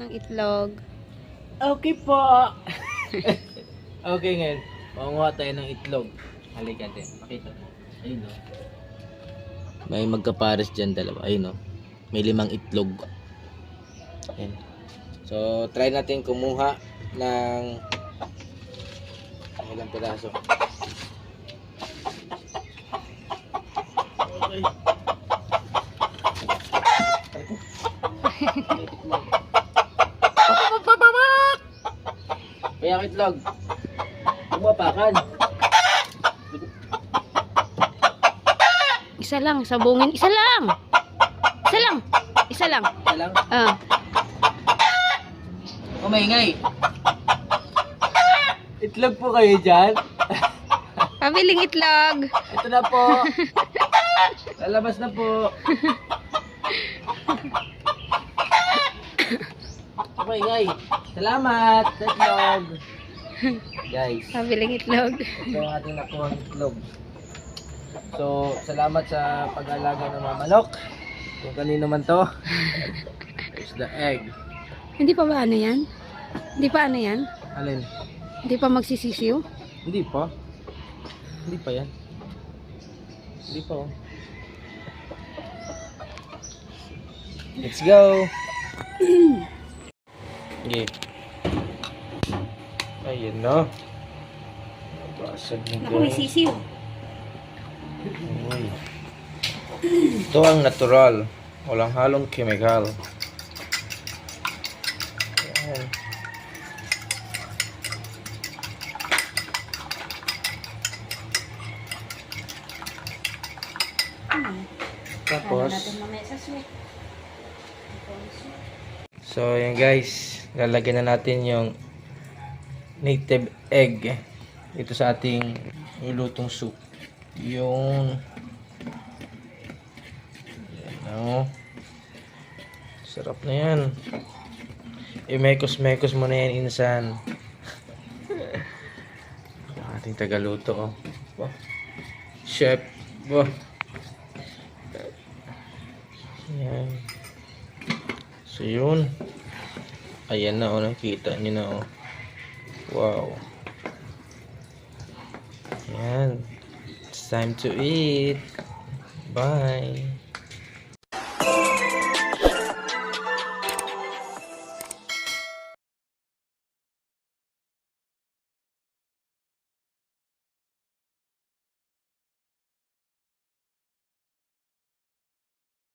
ng itlog. Okay po. okay ngayon. Manguha tayo ng itlog. Halika din. Pakita mo. Ayun o. May magkapares dyan dalawa. Ayun o. May limang itlog. Ayun. So, try natin kumuha ng ilang piraso. Okay. Kaya ang itlog. Bumapakan. Isa lang, sabungin. Isa lang! Isa lang! Isa lang. Ito lang. Ah. Umaingay. Itlog po kayo dyan. Pabiling itlog. Ito na po. Lalabas na po. Umaingay. Salamat. sa Itlog. Guys. Pabiling itlog. Ito ang ating nakuha ng itlog. So, salamat sa pag-alaga ng mga manok. Kung kanino man to. It's the egg. Hindi pa ba ano yan? Hindi pa ano yan? Alin? Hindi pa magsisisiw? Hindi pa. Hindi pa yan. Hindi pa oh. Let's go! Okay. Ayun na. Basag na Naku, may sisiw. Uy. Ito ang natural. Walang halong chemical. Ayan. Tapos, so yan guys, lalagyan na natin yung native egg ito sa ating nilutong soup. Yung yan o. Sarap na yan. I-mekos-mekos mo na yan insan. Ating tagaluto oh. Bah. Chef. Bah. Yan. So yun. Ayan na oh, nakita niyo na oh. Wow. Yan. It's time to eat. Bye.